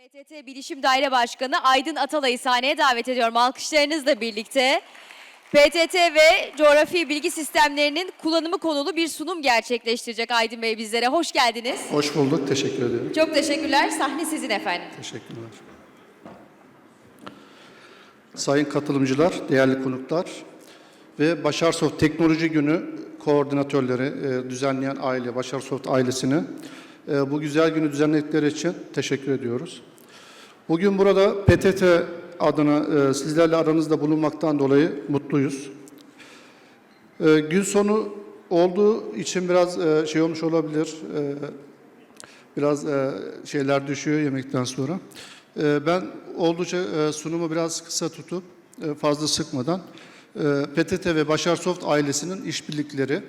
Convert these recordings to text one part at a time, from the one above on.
PTT Bilişim Daire Başkanı Aydın Atalay'ı sahneye davet ediyorum alkışlarınızla birlikte. PTT ve coğrafi bilgi sistemlerinin kullanımı konulu bir sunum gerçekleştirecek Aydın Bey bizlere. Hoş geldiniz. Hoş bulduk, teşekkür ederim. Çok teşekkürler. Sahne sizin efendim. Teşekkürler. Sayın katılımcılar, değerli konuklar ve Başarsoft Teknoloji Günü koordinatörleri, e, düzenleyen aile, Başarsoft ailesine e, bu güzel günü düzenledikleri için teşekkür ediyoruz. Bugün burada PTT adına e, sizlerle aranızda bulunmaktan dolayı mutluyuz. E, Gün sonu olduğu için biraz e, şey olmuş olabilir. E, Biraz e, şeyler düşüyor yemekten sonra. E, ben oldukça e, sunumu biraz kısa tutup e, fazla sıkmadan e, PTT ve Başarsoft ailesinin işbirlikleri,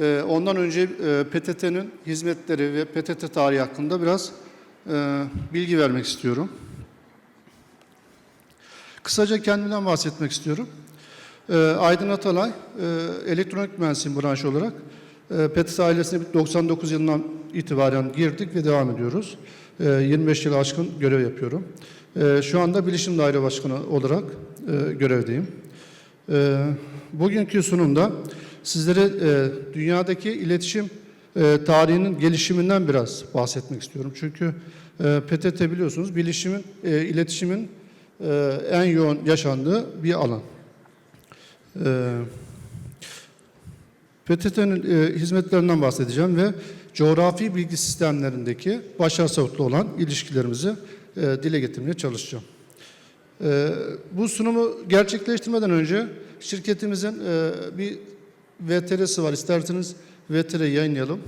e, ondan önce e, PTT'nin hizmetleri ve PTT tarihi hakkında biraz e, bilgi vermek istiyorum. Kısaca kendimden bahsetmek istiyorum. E, Aydın Atalay, e, elektronik mühendisiyim branşı olarak. E, PTT ailesine 99 yılından itibaren girdik ve devam ediyoruz. E, 25 yıl aşkın görev yapıyorum. E, şu anda Bilişim Daire Başkanı olarak e, görevdeyim. E, bugünkü sunumda sizlere e, dünyadaki iletişim e, tarihinin gelişiminden biraz bahsetmek istiyorum. Çünkü e, PTT biliyorsunuz bilişimin, e, iletişimin e, en yoğun yaşandığı bir alan. E, PTT'nin hizmetlerinden bahsedeceğim ve coğrafi bilgi sistemlerindeki başarısızlıkla olan ilişkilerimizi e, dile getirmeye çalışacağım. E, bu sunumu gerçekleştirmeden önce şirketimizin e, bir VTR'si var. İsterseniz VTR'yi yayınlayalım.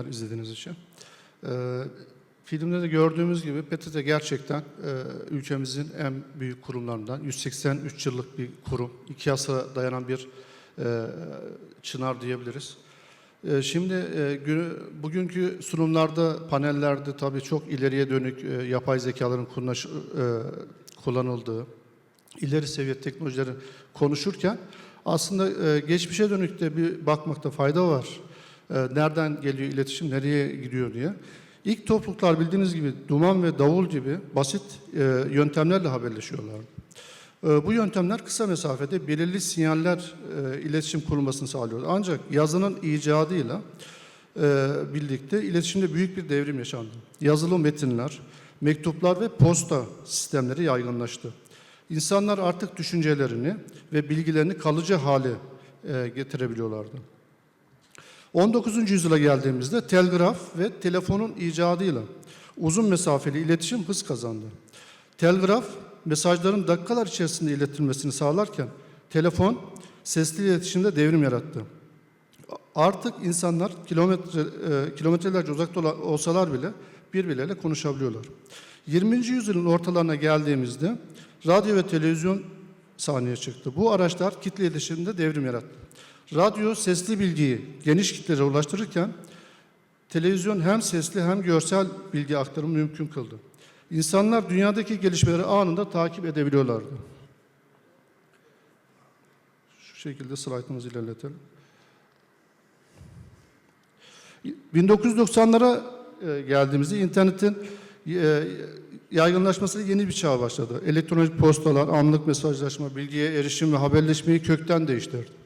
Teşekkürler izlediğiniz için. Ee, filmde de gördüğümüz gibi PTT gerçekten e, ülkemizin en büyük kurumlarından. 183 yıllık bir kurum, iki asra dayanan bir e, çınar diyebiliriz. E, şimdi e, günü, bugünkü sunumlarda, panellerde tabii çok ileriye dönük e, yapay zekaların kullanış- e, kullanıldığı, ileri seviye teknolojileri konuşurken aslında e, geçmişe dönük de bir bakmakta fayda var. E, nereden geliyor iletişim, nereye gidiyor diye. İlk topluluklar bildiğiniz gibi duman ve davul gibi basit e, yöntemlerle haberleşiyorlar. E, bu yöntemler kısa mesafede belirli sinyaller iletişim kurulmasını sağlıyor. Ancak yazının icadıyla birlikte iletişimde büyük bir devrim yaşandı. Yazılı metinler, mektuplar ve posta sistemleri yaygınlaştı. İnsanlar artık düşüncelerini ve bilgilerini kalıcı hale getirebiliyorlardı. 19. yüzyıla geldiğimizde telgraf ve telefonun icadıyla uzun mesafeli iletişim hız kazandı. Telgraf mesajların dakikalar içerisinde iletilmesini sağlarken telefon sesli iletişimde devrim yarattı. Artık insanlar kilometre, e, kilometrelerce uzakta olsalar bile birbirleriyle konuşabiliyorlar. 20. yüzyılın ortalarına geldiğimizde radyo ve televizyon sahneye çıktı. Bu araçlar kitle iletişiminde devrim yarattı. Radyo sesli bilgiyi geniş kitlere ulaştırırken televizyon hem sesli hem görsel bilgi aktarımı mümkün kıldı. İnsanlar dünyadaki gelişmeleri anında takip edebiliyorlardı. Şu şekilde slaytımızı ilerletelim. 1990'lara e, geldiğimizde internetin e, yaygınlaşmasıyla yeni bir çağ başladı. Elektronik postalar, anlık mesajlaşma, bilgiye erişim ve haberleşmeyi kökten değiştirdi.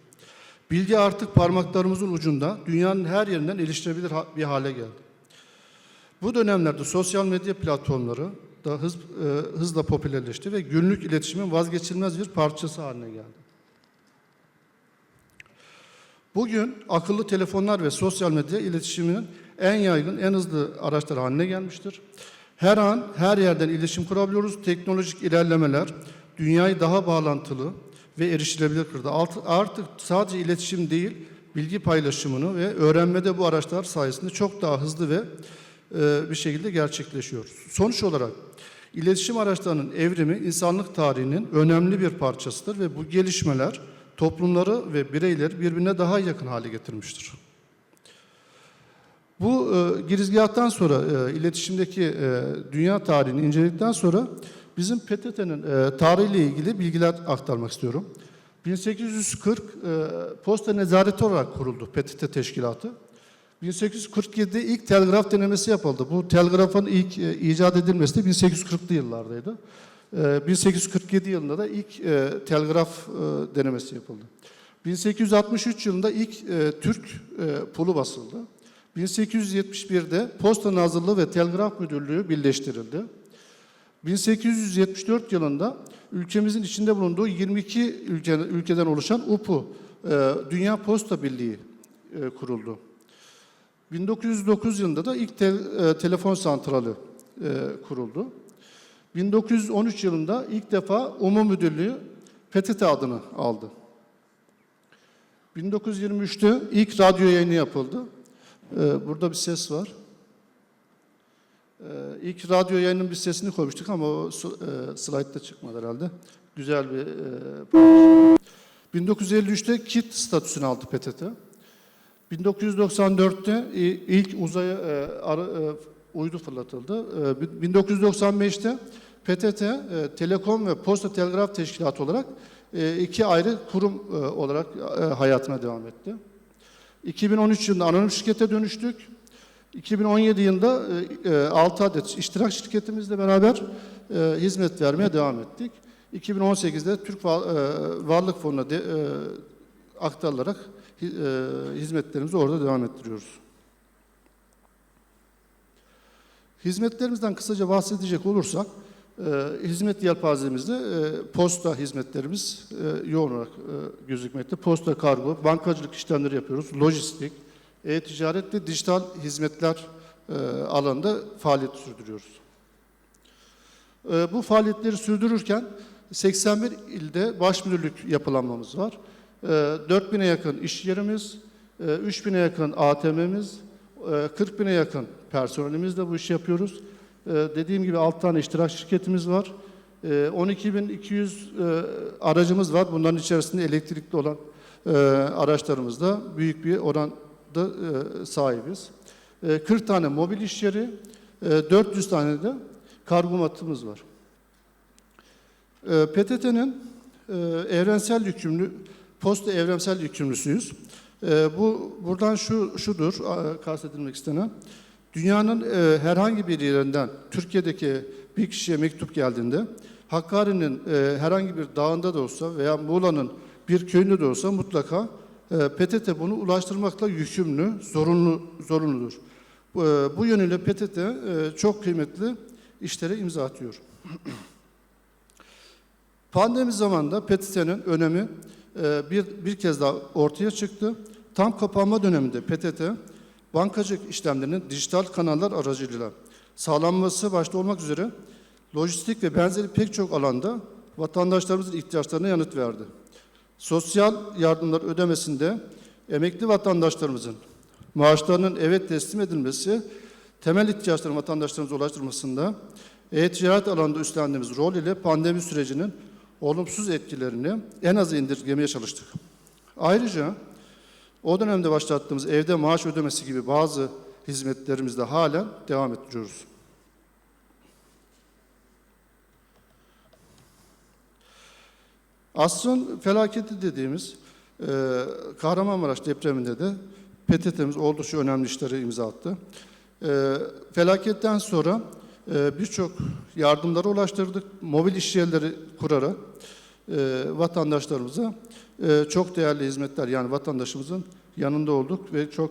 Bilgi artık parmaklarımızın ucunda dünyanın her yerinden erişilebilir bir hale geldi. Bu dönemlerde sosyal medya platformları da hız, e, hızla popülerleşti ve günlük iletişimin vazgeçilmez bir parçası haline geldi. Bugün akıllı telefonlar ve sosyal medya iletişiminin en yaygın, en hızlı araçları haline gelmiştir. Her an, her yerden iletişim kurabiliyoruz. Teknolojik ilerlemeler dünyayı daha bağlantılı ve erişilebilir kıldı. Alt- Artık sadece iletişim değil, bilgi paylaşımını ve öğrenmede bu araçlar sayesinde çok daha hızlı ve e, bir şekilde gerçekleşiyor. Sonuç olarak iletişim araçlarının evrimi insanlık tarihinin önemli bir parçasıdır ve bu gelişmeler toplumları ve bireyleri birbirine daha yakın hale getirmiştir. Bu e, girizgahtan sonra e, iletişimdeki e, dünya tarihini inceledikten sonra bizim PTT'nin e, tarihiyle ilgili bilgiler aktarmak istiyorum. 1840 e, posta nezareti olarak kuruldu PTT teşkilatı. 1847'de ilk telgraf denemesi yapıldı. Bu telgrafın ilk e, icat edilmesi de 1840'lı yıllardaydı. E, 1847 yılında da ilk e, telgraf e, denemesi yapıldı. 1863 yılında ilk e, Türk e, pulu basıldı. 1871'de Posta Nazırlığı ve Telgraf Müdürlüğü birleştirildi. 1874 yılında ülkemizin içinde bulunduğu 22 ülke, ülkeden oluşan UPU, e, Dünya Posta Birliği e, kuruldu. 1909 yılında da ilk tel- e, telefon santrali e, kuruldu. 1913 yılında ilk defa Umum Müdürlüğü PTT adını aldı. 1923'te ilk radyo yayını yapıldı. Ee, burada bir ses var. Ee, ilk radyo yayının bir sesini koymuştuk ama o e, slaytta çıkmadı herhalde. Güzel bir e, paylaşım. 1953'te KIT statüsünü aldı PTT. 1994'te i- ilk uzaya e, uydu fırlatıldı. E, 1995'te PTT Telekom ve Posta Telgraf Teşkilatı olarak iki ayrı kurum olarak hayatına devam etti. 2013 yılında anonim şirkete dönüştük. 2017 yılında 6 adet iştirak şirketimizle beraber e, hizmet vermeye devam ettik. 2018'de Türk Va- e, Varlık Fonu'na de- e, aktarılarak hi- e, hizmetlerimizi orada devam ettiriyoruz. Hizmetlerimizden kısaca bahsedecek olursak, e, hizmet yelpazemizde e, posta hizmetlerimiz e, yoğun olarak e, gözükmekte. Posta, kargo, bankacılık işlemleri yapıyoruz, lojistik, e-ticaret ve dijital hizmetler e, alanında faaliyet sürdürüyoruz. E, bu faaliyetleri sürdürürken 81 ilde baş müdürlük yapılanmamız var. E, 4000'e yakın iş yerimiz, e, 3000'e yakın ATM'miz, e, 40 bine yakın personelimizle bu işi yapıyoruz. E, Dediğim gibi 6 tane iştirak şirketimiz var. E, 12.200 e, aracımız var. Bunların içerisinde elektrikli olan araçlarımızda büyük bir oranda e, sahibiz. E, 40 tane mobil iş yeri, e, 400 tane de kargo matımız var. E, PTT'nin e, evrensel yükümlü, posta evrensel yükümlüsüyüz. E, bu buradan şu şudur kastedilmek istenen. Dünyanın e, herhangi bir yerinden Türkiye'deki bir kişiye mektup geldiğinde Hakkari'nin e, herhangi bir dağında da olsa veya Muğla'nın bir köyünde de olsa mutlaka e, PTT bunu ulaştırmakla yükümlü, zorunlu zorunludur. Bu, e, yönüyle PTT e, çok kıymetli işlere imza atıyor. Pandemi zamanında PTT'nin önemi e, bir, bir kez daha ortaya çıktı. Tam kapanma döneminde PTT, bankacılık işlemlerinin dijital kanallar aracılığıyla sağlanması başta olmak üzere lojistik ve benzeri pek çok alanda vatandaşlarımızın ihtiyaçlarına yanıt verdi. Sosyal yardımlar ödemesinde emekli vatandaşlarımızın maaşlarının eve teslim edilmesi, temel ihtiyaçların vatandaşlarımıza ulaştırmasında e-ticaret alanında üstlendiğimiz rol ile pandemi sürecinin olumsuz etkilerini en aza indirgemeye çalıştık. Ayrıca o dönemde başlattığımız evde maaş ödemesi gibi bazı hizmetlerimizde halen devam ettiriyoruz. Asrın felaketi dediğimiz e, Kahramanmaraş depreminde de PTT'miz oldukça önemli işleri imza attı. E, felaketten sonra e, birçok yardımları ulaştırdık. Mobil iş yerleri kurarak vatandaşlarımıza çok değerli hizmetler yani vatandaşımızın yanında olduk ve çok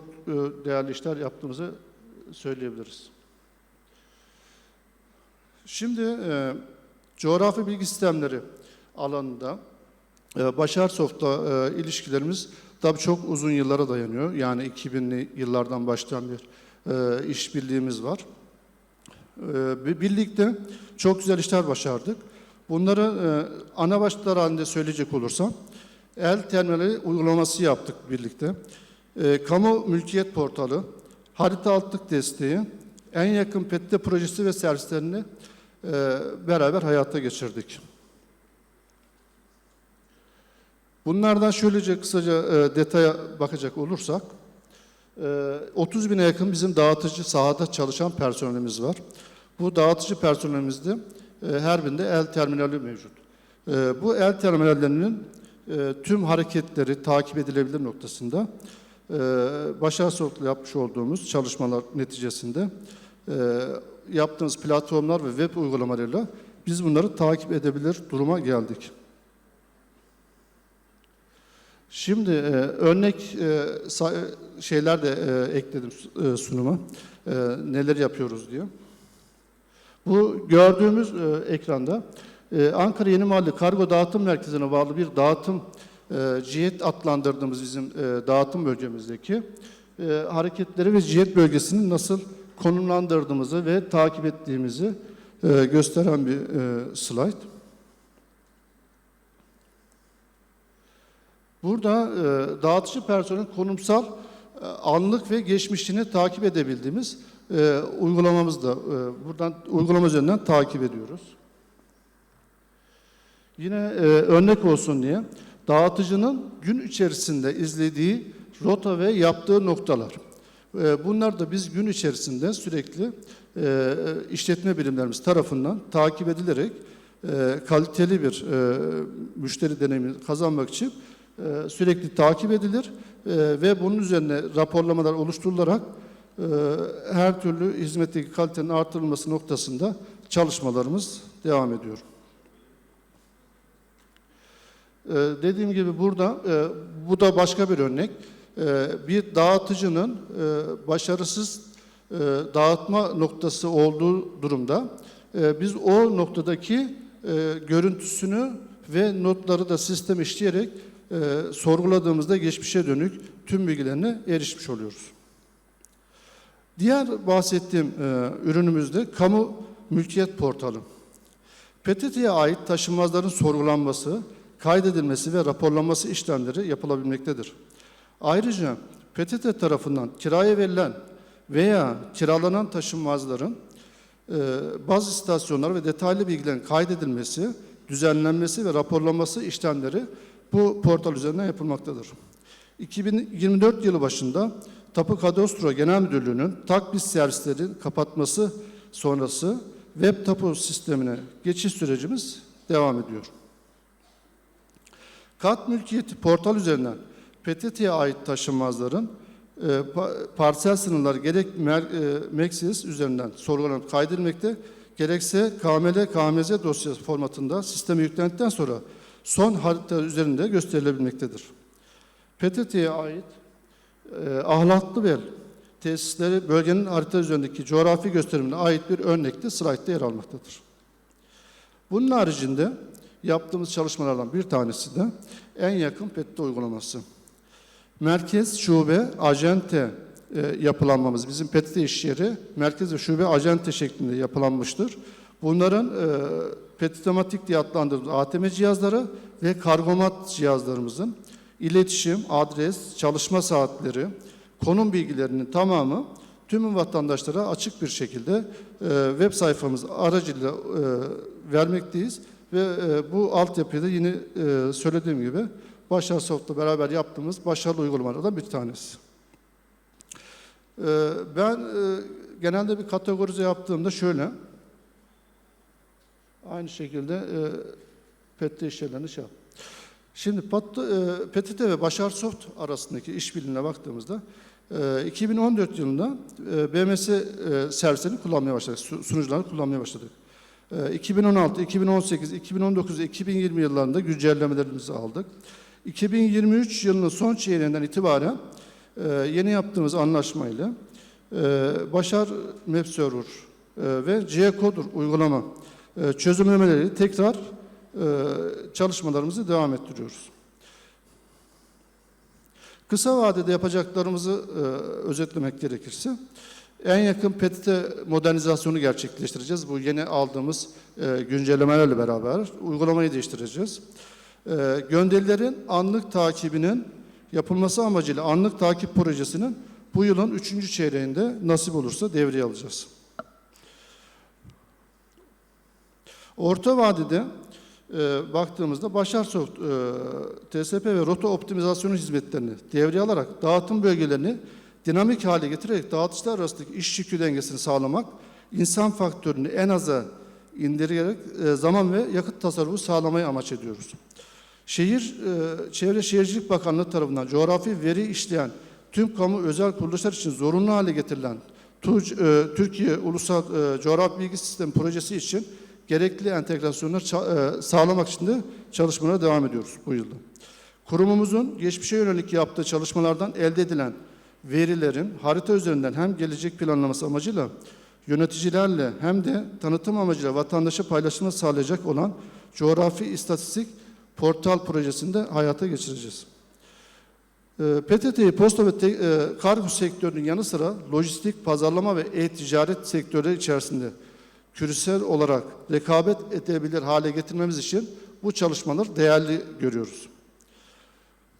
değerli işler yaptığımızı söyleyebiliriz. Şimdi coğrafi bilgi sistemleri alanında e, Başar Soft'la e, ilişkilerimiz tabii çok uzun yıllara dayanıyor. Yani 2000'li yıllardan başlayan bir e, işbirliğimiz var. E, bir- birlikte çok güzel işler başardık. Bunları e, ana başlıklar halinde söyleyecek olursam, el terminali uygulaması yaptık birlikte. E, kamu mülkiyet portalı, harita altlık desteği, en yakın PET'te projesi ve servislerini e, beraber hayata geçirdik. Bunlardan şöylece kısaca e, detaya bakacak olursak, e, 30 bine yakın bizim dağıtıcı sahada çalışan personelimiz var. Bu dağıtıcı personelimizde e, her birinde el terminali mevcut. E, bu el terminallerinin e, tüm hareketleri takip edilebilir noktasında e, Başar Soğuk'la yapmış olduğumuz çalışmalar neticesinde e, yaptığımız platformlar ve web uygulamalarıyla biz bunları takip edebilir duruma geldik. Şimdi e, örnek e, şeyler de e, ekledim e, sunuma. E, neler yapıyoruz diye. Bu gördüğümüz e, ekranda e, Ankara Yeni Mahalle Kargo Dağıtım Merkezi'ne bağlı bir dağıtım e, cihet adlandırdığımız bizim e, dağıtım bölgemizdeki e, hareketleri ve cihet bölgesini nasıl konumlandırdığımızı ve takip ettiğimizi e, gösteren bir e, slide. Burada e, dağıtıcı personelin konumsal e, anlık ve geçmişini takip edebildiğimiz e, uygulamamız da e, buradan uygulama üzerinden takip ediyoruz. Yine e, örnek olsun diye dağıtıcının gün içerisinde izlediği rota ve yaptığı noktalar. E, bunlar da biz gün içerisinde sürekli e, işletme birimlerimiz tarafından takip edilerek e, kaliteli bir e, müşteri deneyimi kazanmak için sürekli takip edilir e, ve bunun üzerine raporlamalar oluşturularak e, her türlü hizmetteki kalitenin artırılması noktasında çalışmalarımız devam ediyor. E, dediğim gibi burada e, bu da başka bir örnek. E, bir dağıtıcının e, başarısız e, dağıtma noktası olduğu durumda e, biz o noktadaki e, görüntüsünü ve notları da sistem işleyerek e, sorguladığımızda geçmişe dönük tüm bilgilerine erişmiş oluyoruz. Diğer bahsettiğim e, ürünümüzde kamu mülkiyet portalı. PTT'ye ait taşınmazların sorgulanması, kaydedilmesi ve raporlanması işlemleri yapılabilmektedir. Ayrıca PTT tarafından kiraya verilen veya kiralanan taşınmazların e, bazı istasyonlar ve detaylı bilgilerin kaydedilmesi, düzenlenmesi ve raporlanması işlemleri bu portal üzerinden yapılmaktadır. 2024 yılı başında Tapu Kadastro Genel Müdürlüğü'nün takbis servislerin kapatması sonrası web tapu sistemine geçiş sürecimiz devam ediyor. Kat mülkiyeti portal üzerinden PTT'ye ait taşınmazların e, pa- parsel sınırları gerek mer, e, Mexis üzerinden sorgulanıp kaydedilmekte, gerekse KML, KMZ dosyası formatında sisteme yüklendikten sonra son harita üzerinde gösterilebilmektedir. PTT'ye ait e, Ahlatlıbel tesisleri bölgenin harita üzerindeki coğrafi gösterimine ait bir örnekte slaytta yer almaktadır. Bunun haricinde yaptığımız çalışmalardan bir tanesi de en yakın PET'te uygulaması. Merkez, şube, ajente e, yapılanmamız, bizim PET'te iş yeri merkez ve şube ajente şeklinde yapılanmıştır. Bunların e, petitematik diye adlandırdığımız ATM cihazları ve kargomat cihazlarımızın iletişim, adres, çalışma saatleri, konum bilgilerinin tamamı tüm vatandaşlara açık bir şekilde e, web sayfamız aracılığıyla e, vermekteyiz ve e, bu altyapıyı da yine e, söylediğim gibi Başar Soft'la beraber yaptığımız başarılı uygulamalardan bir tanesi. E, ben e, genelde bir kategorize yaptığımda şöyle, aynı şekilde e, PTT işlerlerini şey yap. Şimdi Pat, e, PTT ve Başar Soft arasındaki işbirliğine baktığımızda e, 2014 yılında e, BMS e, servislerini kullanmaya başladık, su- sunucularını kullanmaya başladık. E, 2016, 2018, 2019 ve 2020 yıllarında güncellemelerimizi aldık. 2023 yılının son çeyreğinden itibaren e, yeni yaptığımız anlaşmayla e, Başar Map Server e, ve G-Coder uygulama e, çözümlemeleri tekrar e, çalışmalarımızı devam ettiriyoruz. Kısa vadede yapacaklarımızı e, özetlemek gerekirse en yakın PTT modernizasyonu gerçekleştireceğiz. Bu yeni aldığımız e, güncellemelerle beraber uygulamayı değiştireceğiz. E, gönderilerin anlık takibinin yapılması amacıyla anlık takip projesinin bu yılın üçüncü çeyreğinde nasip olursa devreye alacağız. Orta vadede e, baktığımızda Başarsoft e, TSP ve rota optimizasyonu hizmetlerini devreye alarak dağıtım bölgelerini dinamik hale getirerek dağıtışlar arasındaki iş yükü dengesini sağlamak, insan faktörünü en aza indirgerek e, zaman ve yakıt tasarrufu sağlamayı amaç ediyoruz. Şehir, e, Çevre Şehircilik Bakanlığı tarafından coğrafi veri işleyen tüm kamu özel kuruluşlar için zorunlu hale getirilen TUC, e, Türkiye Ulusal e, Coğrafi Bilgi Sistemi projesi için gerekli entegrasyonları ça- e, sağlamak için de çalışmalara devam ediyoruz bu yılda. Kurumumuzun geçmişe yönelik yaptığı çalışmalardan elde edilen verilerin harita üzerinden hem gelecek planlaması amacıyla yöneticilerle hem de tanıtım amacıyla vatandaşa paylaşımı sağlayacak olan coğrafi istatistik portal projesinde hayata geçireceğiz. Ee, PTT'yi posta ve te- e, kargo sektörünün yanı sıra lojistik, pazarlama ve e-ticaret sektörü içerisinde küresel olarak rekabet edebilir hale getirmemiz için bu çalışmaları değerli görüyoruz.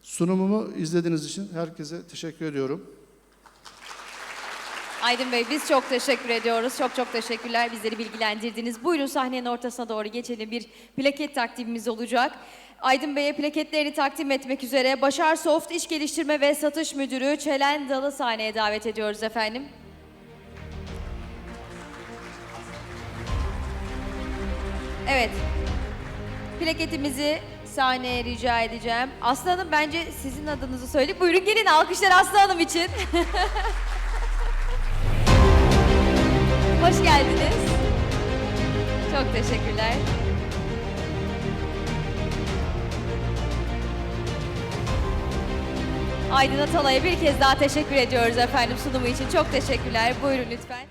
Sunumumu izlediğiniz için herkese teşekkür ediyorum. Aydın Bey biz çok teşekkür ediyoruz. Çok çok teşekkürler bizleri bilgilendirdiniz. Buyurun sahnenin ortasına doğru geçelim. Bir plaket takdimimiz olacak. Aydın Bey'e plaketlerini takdim etmek üzere Başar Soft İş Geliştirme ve Satış Müdürü Çelen Dalı sahneye davet ediyoruz efendim. Evet. Plaketimizi sahneye rica edeceğim. Aslı Hanım bence sizin adınızı söyleyip buyurun gelin alkışlar Aslı Hanım için. Hoş geldiniz. Çok teşekkürler. Aydın Atalay'a bir kez daha teşekkür ediyoruz efendim sunumu için. Çok teşekkürler. Buyurun lütfen.